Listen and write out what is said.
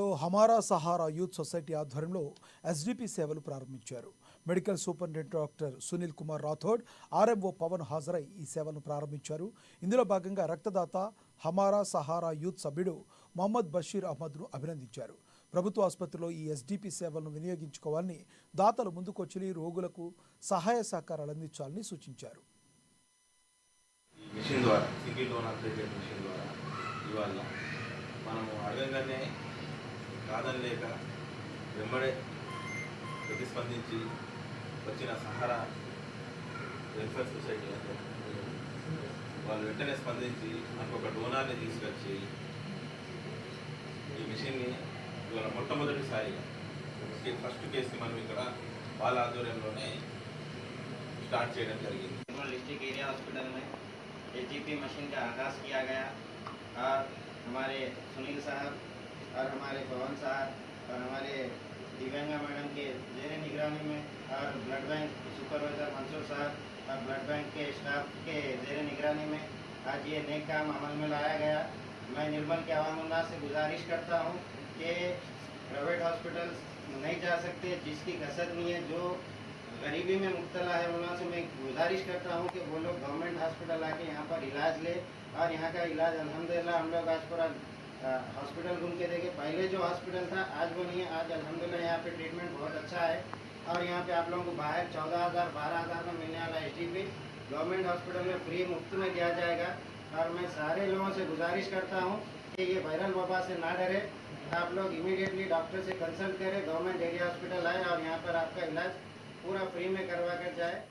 జిల్లాలో Hamara Sahara youth society ఆధ్వర్యంలో SDP సేవలు ప్రారంభించారు. Medical superintendent doctor Sunil Kumar Rathod RMO Pavan హాజరై ఈ సేవలను ప్రారంభించారు. ఇందులో భాగంగా రక్తదాత హమారా సహారా యూత్ సభ్యుడు మొహమ్మద్ బషీర్ అహ్మద్ను అభినందించారు. ప్రభుత్వ ఆసుపత్రిలో ఈ ఎస్డిపి సేవలను వినియోగించుకోవాలని దాతలు ముందుకొచ్చి రోగులకు సహాయ సహకారాలు అందించాలని సూచించారు. మిషన్ ద్వారా సింగిల్ మిషన్ ద్వారా ఇవాళ మనము అడగగానే కాదని లేక వెంబడే ప్రతిస్పందించి వచ్చిన సహారా వెల్ఫేర్ సొసైటీ అంటే వాళ్ళు వెంటనే స్పందించి మనకు ఒక డోనార్ని తీసుకొచ్చి ఈ మిషన్ని ఇవాళ మొట్టమొదటిసారిగా ఫస్ట్ కేసుని మనం ఇక్కడ వాళ్ళ ఆధ్వర్యంలోనే స్టార్ట్ చేయడం జరిగింది निर्मल डिस्ट्रिक्ट एरिया हॉस्पिटल में एच मशीन का आगाज़ किया गया और हमारे सुनील साहब और हमारे पवन साहब और हमारे दिव्यांगा मैडम के जेर निगरानी में और ब्लड बैंक सुपरवाइजर मंसूर साहब और ब्लड बैंक के स्टाफ के जेर निगरानी में आज ये नेक काम अमल में लाया गया। मैं निर्मल के अवामुल्ला से गुजारिश करता हूँ कि प्राइवेट हॉस्पिटल नहीं जा सकते, जिसकी कसर नहीं है, जो गरीबी में मुबतला है, उन्होंने से मैं गुजारिश करता हूँ कि वो लोग गवर्नमेंट हॉस्पिटल आके यहाँ पर इलाज ले। और यहाँ का इलाज अलहमदिल्ला हम लोग आज पूरा हॉस्पिटल घूम के देखे। पहले जो हॉस्पिटल था, आज वो नहीं है। आज अलहमदिल्ला यहाँ पे ट्रीटमेंट बहुत अच्छा है। और यहाँ पे आप लोगों को बाहर चौदह हज़ार, बारह हज़ार में मिलने वाला एच गवर्नमेंट हॉस्पिटल में फ्री मुफ़्त में दिया जाएगा। और मैं सारे लोगों से गुजारिश करता हूँ कि ये वायरल वबा से ना डरे। आप लोग इमीडिएटली डॉक्टर से कंसल्ट करें। गवर्नमेंट एरिया हॉस्पिटल आए और यहाँ पर आपका इलाज पूरा फ्री में करवा कर जाए।